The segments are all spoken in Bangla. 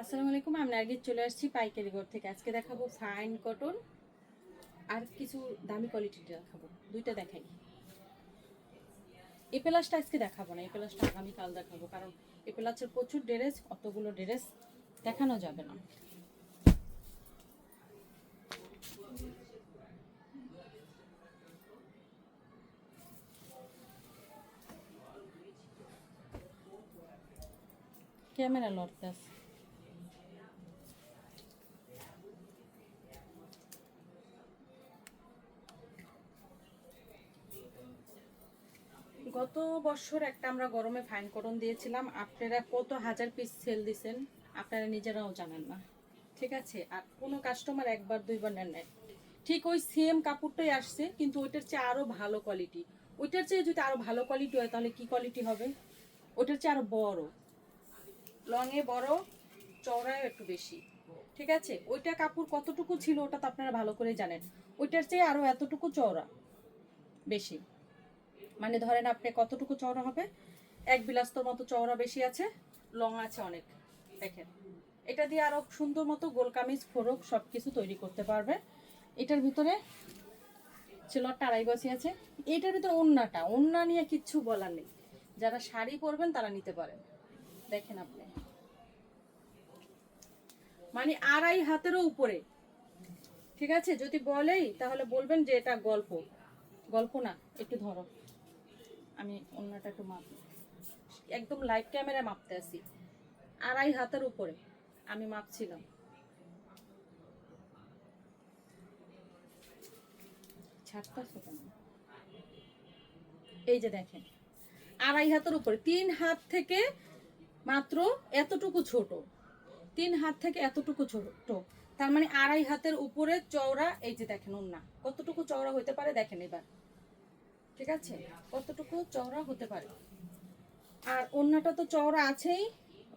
আসসালামু আলাইকুম, আমি নার্গিস চলে আসছি পাইকারি ঘর থেকে। আজকে দেখাবো ফাইন কটন আর কিছু দামি কোয়ালিটির দেখাবো। দুইটা দেখাই। এই প্লাসটা আজকে দেখাবো না, এই প্লাসটা আগামীকাল দেখাবো, কারণ এই প্লাসের প্রচুর ড্রেস অতগুলো ড্রেস দেখানো যাবে না। ক্যামেরা লড়তেছে গত বছর একটা আমরা গরমে ফাইন কটন দিয়েছিলাম। আপনারা কত হাজার পিস সেল দিছেন, আপনারা নিজেরাও জানেন না। ঠিক আছে? আর কোনো কাস্টমার একবার, দুইবার নেন নাই। ঠিক ওই সেম কাপড়টাই আসছে, কিন্তু ওইটার চেয়ে আরও ভালো কোয়ালিটি ওইটার চেয়ে যদি আরও ভালো কোয়ালিটি হয়, তাহলে কি কোয়ালিটি হবে? ওইটার চেয়ে আরও বড়। লংয়ে বড় চওড়ায় একটু বেশি। ঠিক আছে? ওইটা কাপড় কতটুকু ছিল, ওটা তো আপনারা ভালো করে জানেন। ওইটার চেয়ে আরও এতটুকু চওড়া, বেশি। মানে ধরেন আপনি কতটুকু চওড়া হবে? এক বিলাস্তর মতো চওড়া বেশি আছে, লং আছে অনেক। দেখেন, এটা দিয়ে আরও সুন্দর মতো গোল কামিজ ফোরক সব কিছু তৈরি করতে পারবে। এটার ভিতরে ছেলরটা আড়াই গছি আছে। এটার ভিতরে ওন্নাটা, ওন্না নিয়ে কিচ্ছু বলার নেই। যারা শাড়ি পরবেন, তারা নিতে পারেন। দেখেন আপনি। মানে আড়াই হাতেরও উপরে। ঠিক আছে? যদি বলেই, তাহলে বলবেন যে এটা গল্প। গল্প না, একটু ধরো। আমি অন্যটা একটু মাপ। একদম লাইভ ক্যামেরা মাপতে আসি আড়াই হাতের উপরে আমি মাপছিলাম? এই যে দেখেন, আড়াই হাতের উপরে, তিন হাত থেকে মাত্র এতটুকু ছোট। তিন হাত থেকে এতটুকু ছোট। তার মানে আড়াই হাতের উপরে চওড়া, এই যে দেখেন ওন্না কতটুকু চওড়া হতে পারে দেখেন এবার। ঠিক আছে? কতটুকু চওড়া হতে পারে? আর ওন্নাটা তো চওড়া আছেই।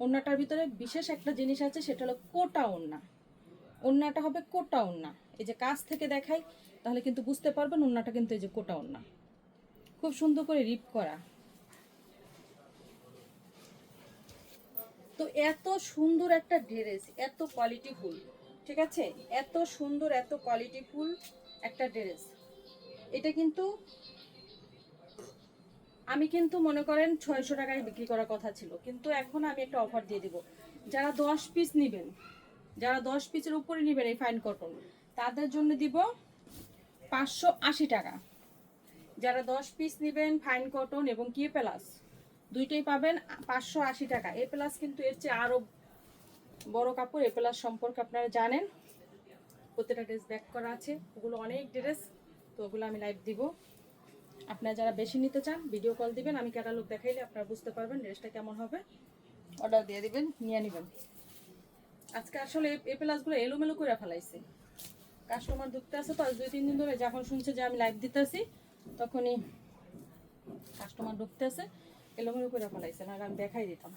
ওন্নাটার ভিতরে বিশেষ একটা জিনিস আছে, সেটা হলো কোটা ওন্না। ওন্নাটা হবে কোটা ওন্না। এই যে কাছ থেকে দেখাই, তাহলে কিন্তু বুঝতে পারবেন ওন্নাটা কিন্তু এই যে কোটা ওন্না। খুব সুন্দর করে রিপ করা। তো এত সুন্দর একটা ড্রেস এত কোয়ালিটিফুল ঠিক আছে? এত সুন্দর, এত কোয়ালিটিফুল একটা ড্রেস এটা কিন্তু আমি কিন্তু মনে করেন ছয়শো টাকায় বিক্রি করার কথা ছিল। কিন্তু এখন আমি একটা অফার দিয়ে দিব। যারা দশ পিস নেবেন, যারা দশ পিসের উপরে নেবেন এই ফাইন কটন তাদের জন্য দিব পাঁচশো আশি টাকা। যারা দশ পিস নেবেন ফাইন কটন এবং কি প্লাস দুইটাই পাবেন পাঁচশো আশি টাকা। এ প্লাস কিন্তু এর চেয়ে আরও বড় কাপড়। এ প্লাস সম্পর্কে আপনারা জানেন। প্রত্যেকটা ড্রেস ব্যাক করা আছে। ওগুলো অনেক ড্রেস তো ওগুলো আমি লাইভ দিব। আপনারা যারা বেশি নিতে চান ভিডিও কল দিবেন, আমি ক্যাটালগ দেখাইলে আপনারা বুঝতে পারবেন ড্রেসটা কেমন হবে। অর্ডার দিয়ে দিবেন, নিয়ে নেবেন। আজকে আসলে এই- প্লাসগুলো এলোমেলো করে ফেলাইছে। কাস্টমার ঢুকতে আছে তো দুই, তিন দিন ধরে যখন শুনছে যে আমি লাইভ দিতেছি, তখনই কাস্টমার ঢুকতে আছে, এলোমেলো করে ফেলাইছে, না আমি দেখাই দিতাম।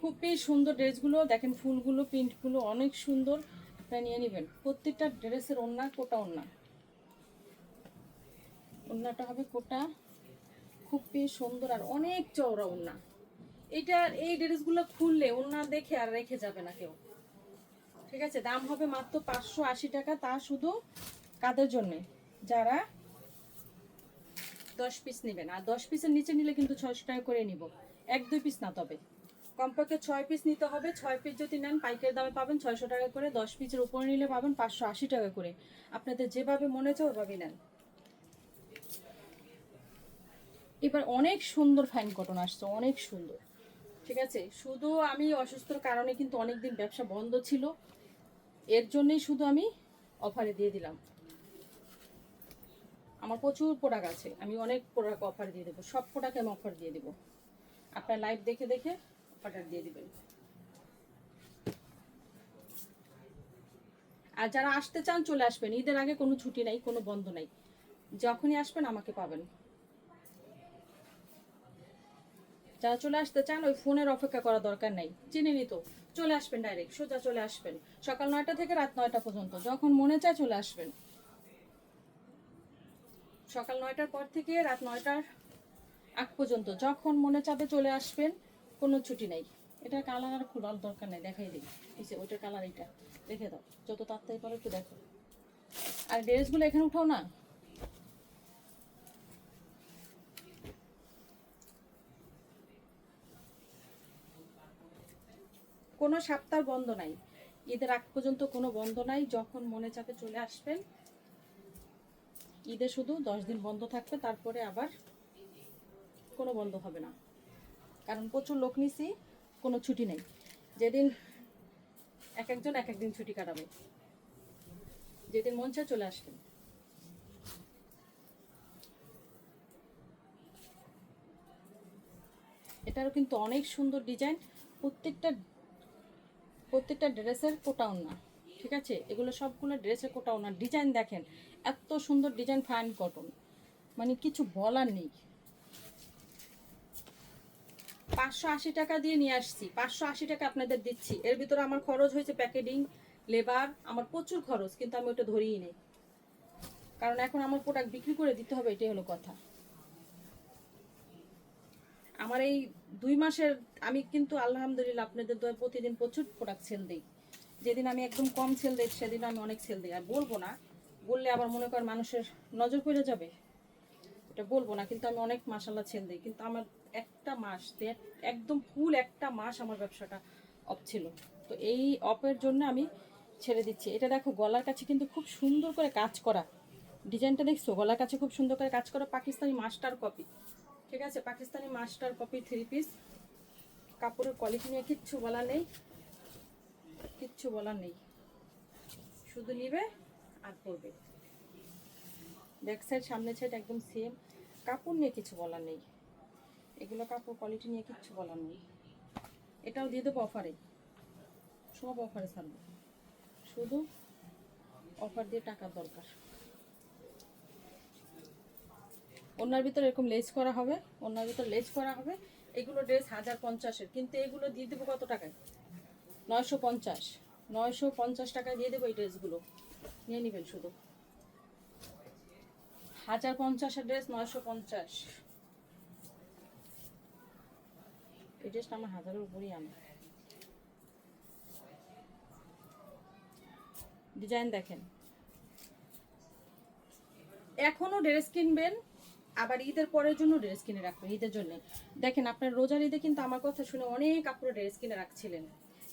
খুবই সুন্দর ড্রেসগুলো দেখেন ফুলগুলো প্রিন্টগুলো অনেক সুন্দর, আপনারা নিয়ে নেবেন। প্রত্যেকটা ড্রেসের ওন্না কোটা ওন্না ওন্নাটা হবে কোটা। খুবই সুন্দর আর অনেক চওড়া ওন্না। এটা এই ড্রেসগুলো খুললে ওন্না দেখে আর রেখে যাবে না কেউ। ঠিক আছে, দাম হবে মাত্র পাঁচশো আশি টাকা, তা শুধু কাদের জন্যে? যারা দশ পিস নেবেন। আর দশ পিসের নিচে নিলে কিন্তু ছয়শো টাকা করে নিব। এক, দুই পিস না তবে। কমপক্ষে ছয় পিস নিতে হবে। ছয় পিস যদি নেন, পাইকারি দামে পাবেন ছয়শো টাকা করে। দশ পিসের উপরে নিলে পাবেন পাঁচশো আশি টাকা করে। আপনাদের যেভাবে মনে হচ্ছে ওইভাবেই নেন। এবার অনেক সুন্দর ফাইন কটন আসছে, অনেক সুন্দর। ঠিক আছে? শুধু আমি অসুস্থর কারণে কিন্তু অনেকদিন ব্যবসা বন্ধ ছিল। এর জন্যই শুধু আমি অফারে দিয়ে দিলাম। আমার প্রচুর প্রোডাক্ট আছে, আমি অনেক প্রোডাক্ট অফার দিয়ে দেবো। সব প্রোডাক্ট আমি অফার দিয়ে দেবো। আপনার লাইভ দেখে দেখে অর্ডার দিয়ে দিবেন। আর যারা আসতে চান, চলে আসবেন। ঈদের আগে কোনো ছুটি নাই, কোনো বন্ধ নাই। যখনই আসবেন, আমাকে পাবেন। যারা চলে আসতে চান, ওই ফোনের অপেক্ষা করা দরকার নাই। চিনে নিত চলে আসবেন ডাইরেক্ট সোজা চলে আসবেন। সকাল নয়টা থেকে রাত নয়টা পর্যন্ত, যখন মনে চায় চলে আসবেন। সকাল নয়টার পর থেকে রাত নয়টার আগ পর্যন্ত, যখন মনে চাবে চলে আসবেন, কোনো ছুটি নেই। এটা কালার আর খোলার দরকার নেই, দেখাই দিই। যে, ওইটার কালার এইটা। দেখে দাও, যত তাড়াতাড়ি পারো একটু দেখো। আর ড্রেসগুলো এখানে উঠাও না। কোনো সপ্তাহ বন্ধ নাই। ঈদের আগ পর্যন্ত কোনো বন্ধ নাই, যখন মনে চাপে চলে আসবেন, ঈদে শুধু দশ দিন বন্ধ থাকবে, তারপরে আবার কোনো বন্ধ হবে না। কারণ প্রচুর লোক নিছি, কোনো ছুটি নেই। যেদিন এক একজন এক একদিন ছুটি কাটাবে। যেদিন মন চায় চলে আসবেন। এটারও কিন্তু অনেক সুন্দর ডিজাইন। প্রত্যেকটা প্রত্যেকটা ড্রেসের কোটাও না ঠিক আছে? এগুলো সবগুলো ড্রেসের কোটাও না ডিজাইন দেখেন, এত সুন্দর ডিজাইন ফাইন কটন। মানে কিছু বলার নেই। পাঁচশো আশি টাকা দিয়ে নিয়ে আসছি। পাঁচশো আশি টাকা আপনাদের দিচ্ছি। এর ভিতরে আমার খরচ হয়েছে প্যাকেটিং, লেবার, আমার প্রচুর খরচ, কিন্তু আমি ওটা ধরিই নেই। কারণ এখন আমার প্রোডাক্ট বিক্রি করে দিতে হবে, এটাই হলো কথা। আমার এই দুই মাসের, আমি কিন্তু আলহামদুলিল্লাহ আপনাদের দোয়া প্রতিদিন প্রচুর প্রোডাক্ট সেল দিই। যেদিন আমি একদম কম সেল দিই সেদিন আমি অনেক সেল দিই। আর বলব না, বললে আবার মনে করেন মানুষের নজর পড়ে যাবে। এটা বলব না, কিন্তু আমি অনেক মাসাল্লাহ সেল দিই। কিন্তু আমার একটা মাস একদম ফুল একটা মাস আমার ব্যবসাটা অফ ছিল। তো এই অফের জন্য আমি ছেড়ে দিচ্ছি। এটা দেখো, গলার কাছে কিন্তু খুব সুন্দর করে কাজ করা। ডিজাইনটা দেখছ? গলার কাছে খুব সুন্দর করে কাজ করা পাকিস্তানি মাস্টার কপি ঠিক আছে, Pakistani master copy three piece কাপড়ের কোয়ালিটি নিয়ে কিচ্ছু বলার নেই। কিচ্ছু বলার নেই। শুধু নিবে আর পরবে। ব্যাক সাইড সামনে সাইড একদম সেম কাপড় নিয়ে কিছু বলার নেই। এগুলো কাপড় কোয়ালিটি নিয়ে কিচ্ছু বলার নেই। এটাও দিয়ে দেবো অফারে সব অফারে ছাড়বো শুধু অফার দিয়ে টাকার দরকার। ওনার ভিতরে এরকম লেস করা হবে, ওনার ভিতরে লেস করা হবে। এগুলো ড্রেস হাজার পঞ্চাশের, কিন্তু এগুলো দিয়ে দেবো কত টাকায়? নয়শো পঞ্চাশ। নয়শো পঞ্চাশ টাকায় দিয়ে দেবো এই ড্রেসগুলো। নিয়ে নেবেন শুধু। হাজার পঞ্চাশের ড্রেস, নয়শো পঞ্চাশ। এই ড্রেসটা আমার হাজারের উপরেই আনা। ডিজাইন দেখেন। এখনও ড্রেস কিনবেন আবার ঈদের পরের জন্য ড্রেস কিনে রাখবেন ঈদের জন্য। দেখেন আপনার রোজার ঈদে কিন্তু আমার কথা শুনে অনেক আপনারা ড্রেস কিনে রাখছিলেন।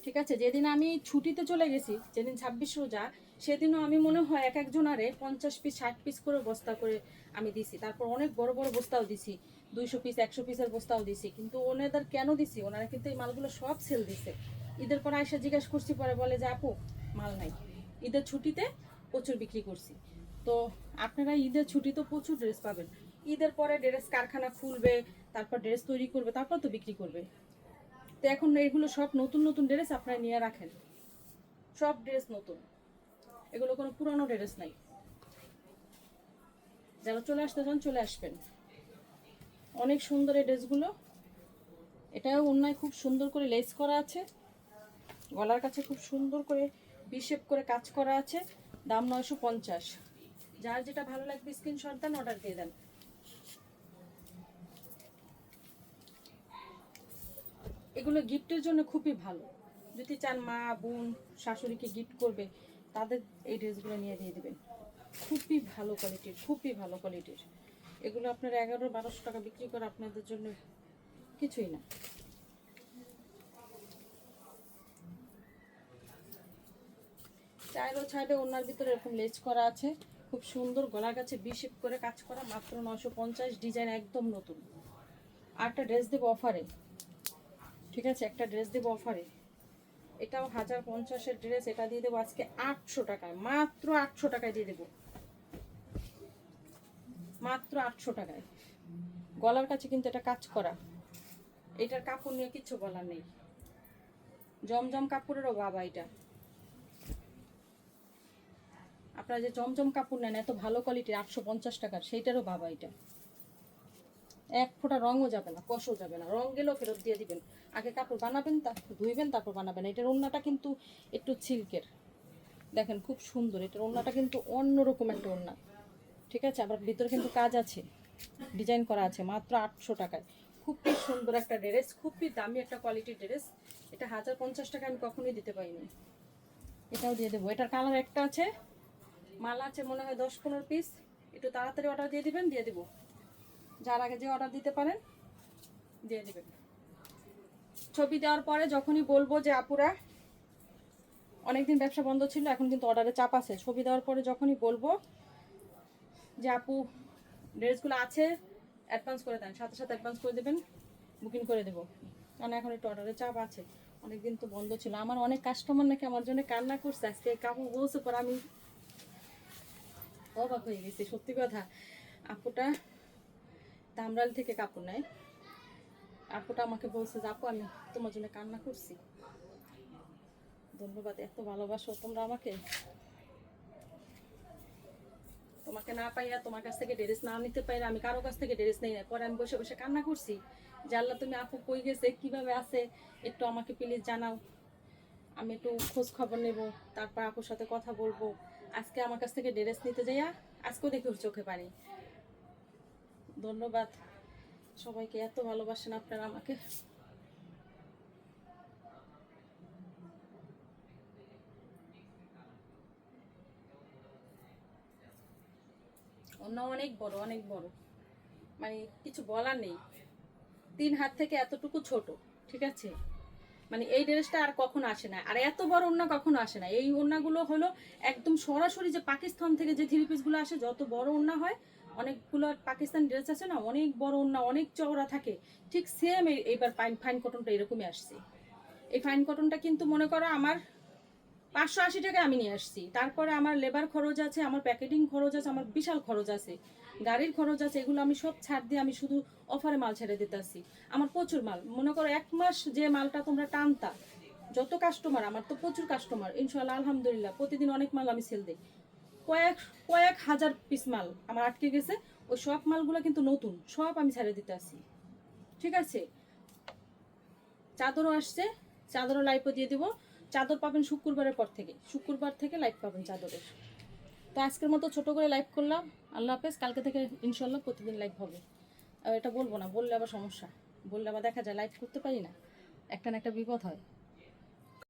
ঠিক আছে? যেদিন আমি ছুটিতে চলে গেছি, যেদিন ছাব্বিশ রোজা, সেদিনও আমি মনে হয় এক একজন আরে পঞ্চাশ পিস ষাট পিস করে বস্তা করে আমি দিছি। তারপর অনেক বড় বড় বস্তাও দিছি, দুইশো পিস একশো পিসের বস্তাও দিছি। কিন্তু ওনাদের কেন দিছি? ওনারা কিন্তু এই মালগুলো সব সেল দিছে। ঈদের পর আয়সা জিজ্ঞেস করছি, পরে বলে যে, আপু, মাল নাই। ঈদের ছুটিতে প্রচুর বিক্রি করছি। তো আপনারা ঈদের ছুটিতে প্রচুর ড্রেস পাবেন। ঈদের পরে ড্রেস কারখানা খুলবে, তারপর ড্রেস তৈরি করবে, তারপর তো বিক্রি করবে। তো এখন এগুলো সব নতুন নতুন ড্রেস আপনারা নিয়ে রাখেন। সব ড্রেস নতুন। এগুলো কোনো পুরানো ড্রেস নাই। যারা চলে আসতে চান, চলে আসবেন। অনেক সুন্দর এই ড্রেসগুলো। এটাও অন্যায় খুব সুন্দর করে লেস করা আছে। গলার কাছে খুব সুন্দর করে বিশেপ করে কাজ করা আছে। দাম নয়শো পঞ্চাশ। যার যেটা ভালো লাগবে স্ক্রিনশট দেন অর্ডার দিয়ে দেন। এগুলো গিফটের জন্য খুবই ভালো। যদি চান মা, বোন, শাশুড়িকে গিফট করবে, তাদের এই ড্রেসগুলো নিয়ে দিয়ে দেবেন। খুবই ভালো কোয়ালিটির খুবই ভালো কোয়ালিটির এগুলো আপনার এগারো বারোশো টাকা বিক্রি করে আপনাদের জন্য কিছুই না। চাইরো ছাইডে ওনার ভিতরে এরকম লেজ করা আছে। খুব সুন্দর গলার কাছে বিশেপ করে কাজ করা, মাত্র নশো পঞ্চাশ ডিজাইন একদম নতুন। আর একটা ড্রেস দেবো অফারে ঠিক আছে, একটা ড্রেস দেবো অফারে এটাও হাজার পঞ্চাশের ড্রেস এটা দিয়ে দেবো আজকে আটশো টাকায়, মাত্র আটশো টাকায় দিয়ে দেবো। মাত্র আটশো টাকায়। গলার কাছে কিন্তু এটা কাজ করা। এটার কাপড় নিয়ে কিচ্ছু বলার নেই। জমজম কাপড়েরও বাবা এটা। আপনারা যে জমজম কাপড় নেন, এত ভালো কোয়ালিটির আটশো পঞ্চাশ টাকার, সেইটারও বাবা এটা। এক ফোঁটা রঙও যাবে না, কষও যাবে না। রং গেলেও ফেরত দিয়ে দিবেন। আগে কাপড় বানাবেন, তা ধুইবেন, তারপর বানাবেন। এটার ওড়নাটা কিন্তু একটু সিল্কের। দেখেন খুব সুন্দর, এটার ওড়নাটা কিন্তু অন্যরকম একটা ওড়না। ঠিক আছে? আবার ভিতরে কিন্তু কাজ আছে। ডিজাইন করা আছে, মাত্র আটশো টাকায়। খুবই সুন্দর একটা ড্রেস, খুবই দামি একটা কোয়ালিটির ড্রেস। এটা হাজার পঞ্চাশ টাকা আমি কখনোই দিতে পারিনি। এটাও দিয়ে দেবো। এটার কালার একটা আছে, মাল আছে, মনে হয় দশ পনেরো পিস। একটু তাড়াতাড়ি অর্ডার দিয়ে দিবেন, দিয়ে দিব। যার আগে যে অর্ডার দিতে পারেন, দিয়ে দেবেন। ছবি দেওয়ার পরে যখনই বলব যে, আপুরা, অনেকদিন ব্যবসা বন্ধ ছিল, এখন কিন্তু অর্ডারে চাপ আছে। ছবি দেওয়ার পরে যখনই বলব যে, আপু, ড্রেসগুলো আছে অ্যাডভান্স করে দেন। সাথে সাথে অ্যাডভান্স করে দেবেন বুকিং করে দেবো। কারণ এখন একটু অর্ডারে চাপ আছে। অনেকদিন তো বন্ধ ছিল। আমার অনেক কাস্টমার নাকি আমার জন্য কান্না করছে আজকে। কাপড় বলছে, পর আমি অবাক হয়ে গেছি। সত্যি কথা, আপুটা দামরাল থেকে কাপড় নেয়। আপুটা আমাকে বলছে যে, আপু, আমি তোমার জন্য কান্না করছি। ধন্যবাদ, এত ভালোবাসো তোমরা আমাকে। তোমাকে না পাইয়া তোমার কাছ থেকে ড্রেস না নিতে পাইলে আমি কারও কাছ থেকে ড্রেস নেই না। পরে আমি বসে বসে কান্না করছি যে, আল্লাহ, তুমি আপু কই গেছে? কীভাবে আছে? একটু আমাকে প্লিজ জানাও। আমি একটু খোঁজ খবর নেব, তারপর আপুর সাথে কথা বলব। আজকে আমার কাছ থেকে ড্রেস নিতে যাইয়া আজকেও দেখি ওর চোখে পারি ধন্যবাদ। সবাইকে এত ভালোবাসেন আপনারা আমাকে। অন্য অনেক বড় অনেক বড়। মানে কিছু বলার নেই। তিন হাত থেকে এতটুকু ছোট, ঠিক আছে? মানে এই ড্রেসটা আর কখনো আসে না। আর এত বড় ওড়না কখনো আসে না। এই ওড়নাগুলো হলো একদম সরাসরি যে পাকিস্তান থেকে যে থ্রি পিসগুলো আসে, যত বড় ওড়না হয় অনেকগুলো পাকিস্তান ড্রেস আছে না, অনেক বড় ওড়না, অনেক চওড়া থাকে। ঠিক সেম এইবার ফাইন ফাইন কটনটা এরকমই আসছে। এই ফাইন কটনটা কিন্তু মনে করো আমার পাঁচশো আশি টাকা আমি নিয়ে আসছি। তারপরে আমার লেবার খরচ আছে, আমার প্যাকেটিং খরচ আছে, আমার বিশাল খরচ আছে। গাড়ির খরচ আছে, এগুলো আমি সব ছাড় দিয়ে আমি শুধু অফারে মাল ছেড়ে দিতেছি। আমার প্রচুর মাল। মনে করো এক মাস যে মালটা তোমরা টানতা, যত কাস্টমার আমার তো প্রচুর কাস্টমার ইনশাল্লাহ আলহামদুলিল্লাহ, প্রতিদিন অনেক মাল আমি সেল দিই। কয়েক কয়েক হাজার পিস মাল আমার আটকে গেছে। ওই সব মালগুলো কিন্তু নতুন, সব আমি ছেড়ে দিতে আসি ঠিক আছে? চাদরও আসছে, চাদরও লাইভও দিয়ে দিব। চাদর পাবেন শুক্রবারের পর থেকে। শুক্রবার থেকে লাইভ পাবেন চাদরের। তো আজকের মতো ছোট করে লাইভ করলাম। আল্লাহ হাফেজ, কালকে থেকে ইনশাল্লাহ প্রতিদিন লাইভ হবে। এটা বলব না, বললে আবার সমস্যা। বললে আবার দেখা যায় লাইভ করতে পারি না। একটা না একটা বিপদ হয়।